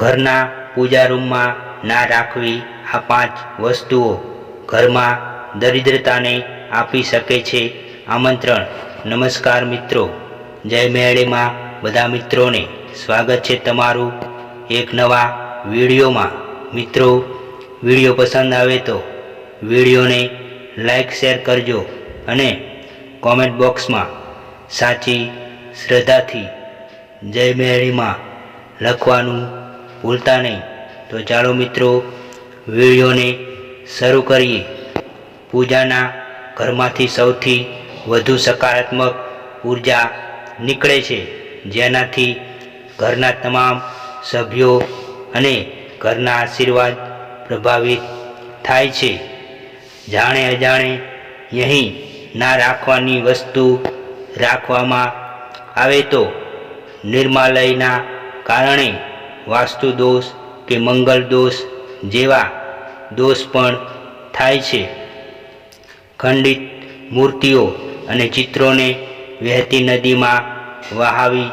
ઘરના પૂજા રૂમમાં ના રાખવી આ પાંચ વસ્તુઓ ઘરમાં દરિદ્રતાને આપી શકે છે. આમંત્રણ. નમસ્કાર મિત્રો. જય મેળીમાં બધા મિત્રોને સ્વાગત છે તમારું એક નવા વિડીયોમાં. મિત્રો, વીડિયો પસંદ આવે તો વિડીયોને લાઈક, શેર કરજો અને કોમેન્ટ બોક્સમાં સાચી શ્રદ્ધાથી જય મેળીમાં લખવાનું ભૂલતા નહીં. તો ચાલો મિત્રો વિડીયોને શરૂ કરીએ. પૂજાના ઘરમાંથી સૌથી વધુ સકારાત્મક ઊર્જા નીકળે છે. જેનાથી ઘરના તમામ સભ્યો અને ઘરના આશીર્વાદ પ્રભાવિત થાય છે. જાણે અજાણે અહીં ના રાખવાની વસ્તુ રાખવામાં આવે તો નિર્માલયના કારણે વાસ્તુ દોષ કે મંગલ દોષ જેવા દોષ પણ થાય છે. ખંડિત મૂર્તિઓ અને ચિત્રોને વહેતી નદીમાં વહાવી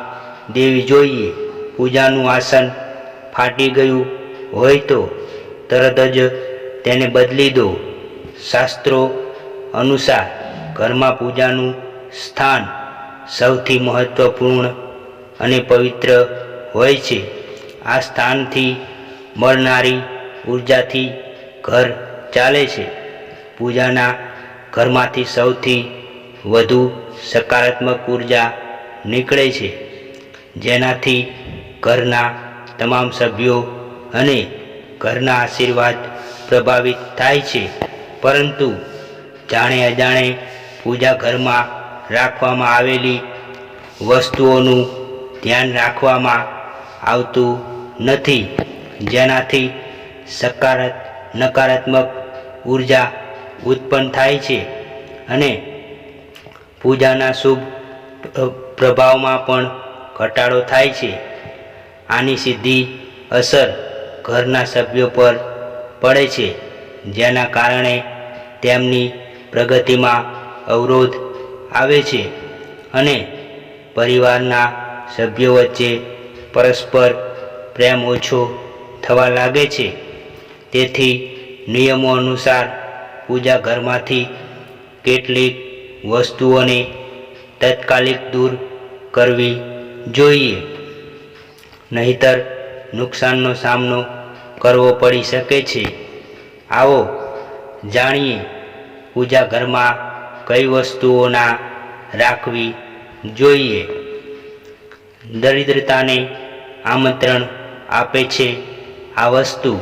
દેવી જોઈએ. પૂજાનું આસન ફાટી ગયું હોય તો તરત જ તેને બદલી દો. શાસ્ત્રો અનુસાર ઘરમાં પૂજાનું સ્થાન સૌથી મહત્વપૂર્ણ અને પવિત્ર હોય છે. આ સ્થાનથી મળનારી ઉર્જાથી ઘર ચાલે છે. પૂજાના ઘરમાંથી સૌથી વધુ સકારાત્મક ઊર્જા નીકળે છે. જેનાથી ઘરના તમામ સભ્યો અને ઘરના આશીર્વાદ પ્રભાવિત થાય છે. પરંતુ જાણે અજાણે પૂજા ઘરમાં રાખવામાં આવેલી વસ્તુઓનું ધ્યાન રાખવામાં આવતું નથી. જેનાથી સકારાત, નકારાત્મક ઊર્જા ઉત્પન્ન થાય છે અને પૂજાના શુભ પ્રભાવમાં પણ ઘટાડો થાય છે. આની સીધી અસર ઘરના સભ્યો પર પડે છે, જેના કારણે તેમની પ્રગતિમાં અવરોધ આવે છે અને પરિવારના સભ્યો વચ્ચે પરસ્પર પ્રેમ ઓછો થવા લાગે છે. તેથી નિયમો અનુસાર પૂજા ઘરમાંથી કેટલીક વસ્તુઓને તાત્કાલિક દૂર કરવી જોઈએ. નહીતર નુકસાનનો સામનો કરવો પડી શકે છે. આવો જાણીએ પૂજા ઘરમાં કઈ વસ્તુઓના રાખવી જોઈએ. દરિદ્રતાને આમંત્રણ આપે છે. આ વસ્તુ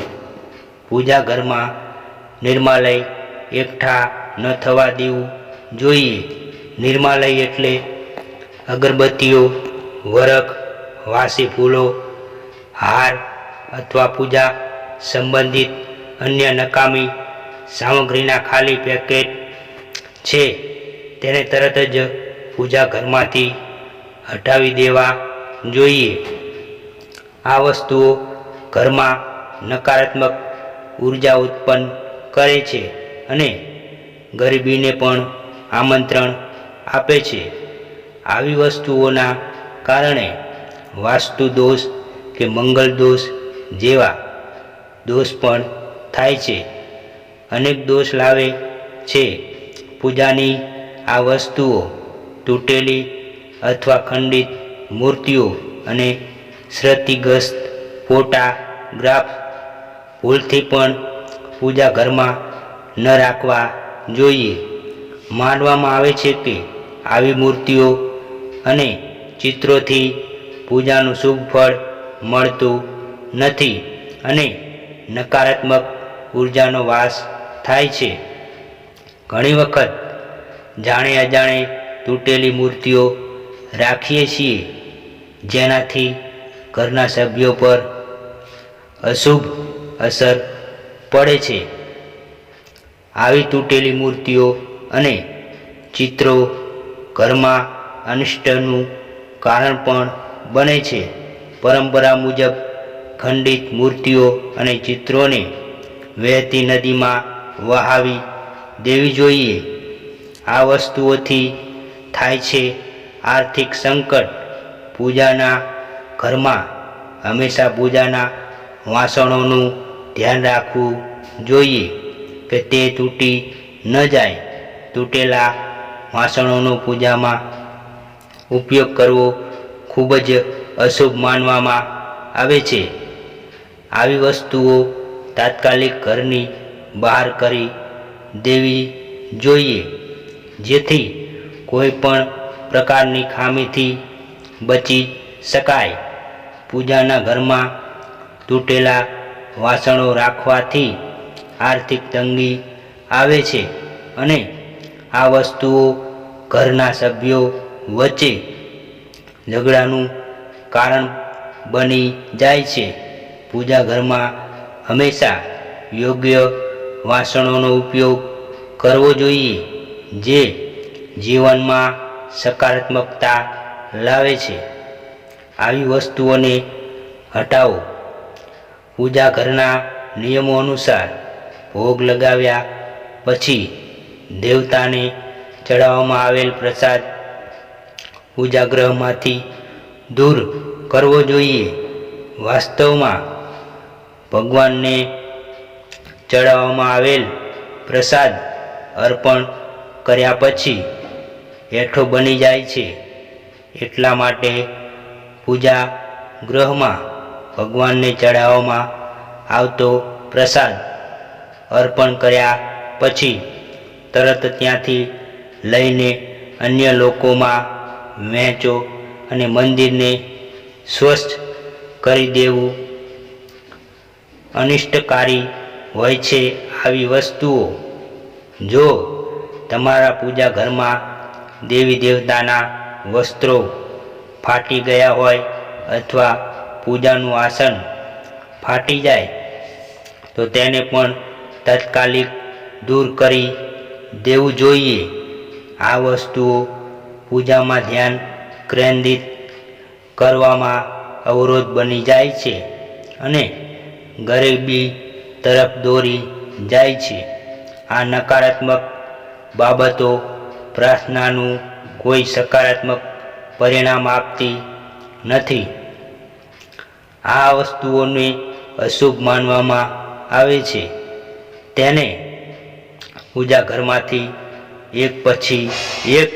પૂજા ઘરમાં નિર્માલય એકઠા ન થવા દેવું જોઈએ. નિર્માલય એટલે અગરબત્તીઓ, વરખ, વાસી ફૂલો, હાર અથવા પૂજા સંબંધિત અન્ય નકામી સામગ્રીના ખાલી પેકેટ છે. તેને તરત જ પૂજા ઘરમાંથી હટાવી દેવા જોઈએ. આ વસ્તુઓ ઘરમાં નકારાત્મક ઊર્જા ઉત્પન્ન કરે છે અને ગરીબીને પણ આમંત્રણ આપે છે. આવી વસ્તુઓના કારણે વાસ્તુ દોષ કે મંગલ દોષ જેવા દોષ પણ થાય છે. અનેક દોષ લાવે છે. પૂજાની આ વસ્તુઓ તૂટેલી અથવા ખંડિત મૂર્તિઓ અને ક્ષતિગ્રસ્ત ફોટા ગ્રાફ, ભૂલથી પણ પૂજા ઘરમાં ન રાખવા જોઈએ. માનવામાં આવે છે કે આવી મૂર્તિઓ અને ચિત્રોથી પૂજાનું શુભ ફળ મળતું નથી અને નકારાત્મક ઉર્જાનો વાસ થાય છે. ઘણી વખત જાણે અજાણે તૂટેલી મૂર્તિઓ રાખીએ છીએ જેનાથી ઘરના સભ્યો પર અશુભ અસર પડે છે. આવી તૂટેલી મૂર્તિઓ અને ચિત્રો ઘરમાં અનિષ્ટનું કારણ પણ બને છે. પરંપરા મુજબ ખંડિત મૂર્તિઓ અને ચિત્રોને વહેતી નદીમાં વહાવી દેવી જોઈએ. આ વસ્તુઓથી થાય છે આર્થિક સંકટ, પૂજાના ઘરમાં હંમેશા પૂજાના વાસણોનું ધ્યાન રાખવું જોઈએ કે તે તૂટી ન જાય. તૂટેલા વાસણોનો પૂજામાં ઉપયોગ કરવો ખૂબ જ અશુભ માનવામાં આવે છે. આવી વસ્તુઓ તાત્કાલિક ઘરની બહાર કરી દેવી જોઈએ. જેથી કોઈ પણ પ્રકારની ખામીથી બચી શકાય. પૂજાના ઘરમાં તૂટેલા વાસણો રાખવાથી આર્થિક તંગી આવે છે અને આ વસ્તુઓ ઘરના સભ્યો વચ્ચે ઝઘડાનું કારણ બની જાય છે. પૂજા ઘરમાં હંમેશા યોગ્ય વાસણોનો ઉપયોગ કરવો જોઈએ, જે જીવનમાં સકારાત્મકતા લાવે છે. આવી વસ્તુઓને હટાવો. પૂજા ઘરના નિયમો અનુસાર ભોગ લગાવ્યા પછી દેવતાને ચડાવવામાં આવેલ પ્રસાદ પૂજાગ્રહમાંથી દૂર કરવો જોઈએ. વાસ્તવમાં ભગવાનને ચડાવવામાં આવેલ પ્રસાદ અર્પણ કર્યા પછી હેઠો બની જાય છે. એટલા માટે પૂજા ગૃહમાં ભગવાનને ચડાવવામાં આવતો પ્રસાદ અર્પણ કર્યા પછી તરત ત્યાંથી લઈને અન્ય લોકોમાં વહેંચો અને મંદિરને સ્વચ્છ કરી દેવું. અનિષ્ટકારી હોય છે આવી વસ્તુઓ. જો તમારા પૂજા ઘરમાં દેવી દેવતાના વસ્ત્રો ફાટી ગયા હોય અથવા પૂજાનું આસન ફાટી જાય, તો તેને પણ તાત્કાલિક દૂર કરી દેવું જોઈએ. આ વસ્તુઓ પૂજામાં ધ્યાન કેન્દ્રિત કરવામાં અવરોધ બની જાય છે અને ગરીબી તરફ દોરી જાય છે. આ નકારાત્મક બાબતો પ્રાર્થનાનું કોઈ સકારાત્મક પરિણામ આપતી નથી. આ વસ્તુઓને અશુભ માનવામાં આવે છે. તેને પૂજા ઘરમાંથી એક પછી એક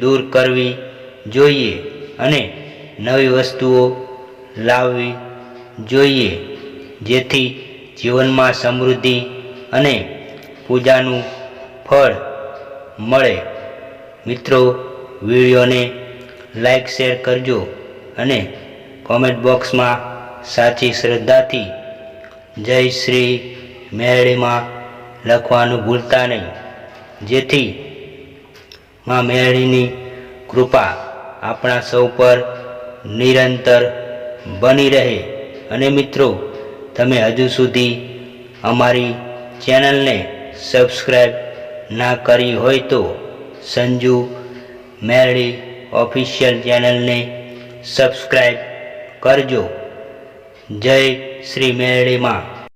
દૂર કરવી જોઈએ અને નવી વસ્તુઓ લાવવી જોઈએ, જેથી જીવનમાં સમૃદ્ધિ અને પૂજાનું ફળ મળે. મિત્રો, વિડીયોને લાઈક, શેર કરજો અને કોમેન્ટ બોક્સમાં સાચી શ્રદ્ધાથી જય શ્રી મેળીમાં લખવાનું ભૂલતા નહીં. જેથી માં મેળીની કૃપા આપણા સૌ પર નિરંતર બની રહે. અને મિત્રો, તમે હજુ સુધી અમારી ચેનલને સબસ્ક્રાઈબ ના કરી હોય તો સંજુ મેરડી ઓફિશિયલ ચેનલને સબસ્ક્રાઈબ કરજો. જય શ્રી મેરડીમાં.